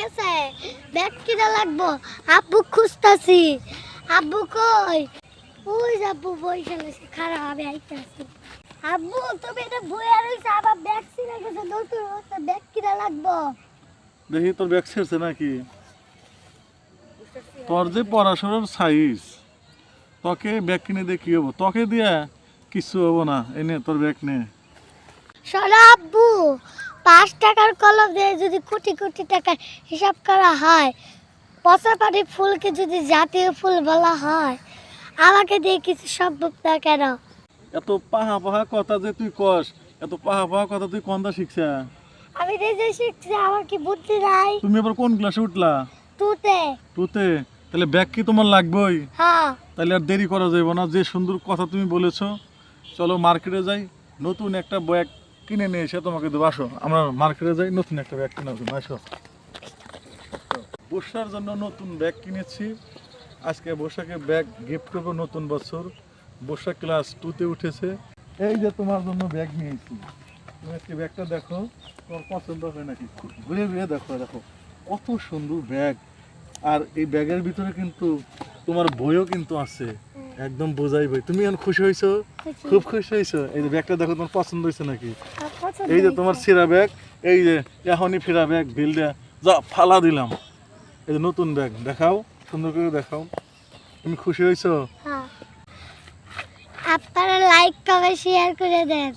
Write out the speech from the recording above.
গেছে ব্যাগ কিনা লাগবো। আব্বু খুঁজতাছি। আব্বু কই? ওই আব্বু বইসা রয়েছে খারাপ আমি আইতাছি। আব্বু তুমি এটা বইয়া রয়েছে আবার ব্যাগ ছিঁড়ে গেছে নতুন ব্যাগ কিনা লাগবো। দেখি তোর ব্যাগ ছেড়ছে নাকি? তোর যে পড়াশোনার সাইজ তোকে ব্যাগ কিনে দিয়ে কি হব? তোকে দিয়া কিছু হব না এনে তোর ব্যাগ নে। শোনো আব্বু পাঁচ টাকার কলম দিয়ে যদি কোটি কোটি টাকার হিসাব করা হয় পচা পাটি ফুলকে যদি জাতীয় ফুল বলা হয় আমাকে দিয়ে কিছু সম্ভব না কেন? এত পাহা পাহা কথা যে তুই কস এত পাহা পাহা কথা তুই কন্দা শিখছা? আমি নিজে শিখছি আমার কি বুদ্ধি নাই? তুমি এবার কোন ক্লাসে উঠলা? তুতে টুতে? তাহলে ব্যাগ কি তোমার লাগবেই? হ্যাঁ। তাহলে আর দেরি করা যাবে না যে সুন্দর কথা তুমি বলেছ চলো মার্কেটে যাই নতুন একটা ব্যাগ কিনে নিয়ে এসে তোমাকে দেবো, আসো। আমরা মার্কেটে যাই, নতুন একটা ব্যাগ কেনার জন্য আসো। বর্ষার জন্য নতুন ব্যাগ কিনেছি। আজকে বর্ষাকে ব্যাগ গিফট করব নতুন বছর। বর্ষা ক্লাস টুতে উঠেছে। এই যে তোমার জন্য ব্যাগ নিয়েছি। তুমি আজকে ব্যাগটা দেখো, তোমার পছন্দ হয় নাকি? ঘুরে ঘুরে দেখো দেখো। কত সুন্দর ব্যাগ আর এই ব্যাগের ভিতরে কিন্তু তোমার বইও কিন্তু আছে। একদম বোঝাই ভাই। তুমি এখন খুশি হয়েছো? খুব খুশি হয়েছো? এই যে ব্যাগটা দেখো তোমার পছন্দ হয়েছে নাকি? এই যে তোমার সিরা ব্যাগ এই যে এখনই ফেরা ব্যাগ বিল দেয়া যা ফালা দিলাম। এই যে নতুন ব্যাগ দেখাও সুন্দর করে দেখাও। তুমি খুশি হয়েছো? হ্যাঁ। আপনারা লাইক কমেন্ট শেয়ার করে দেন।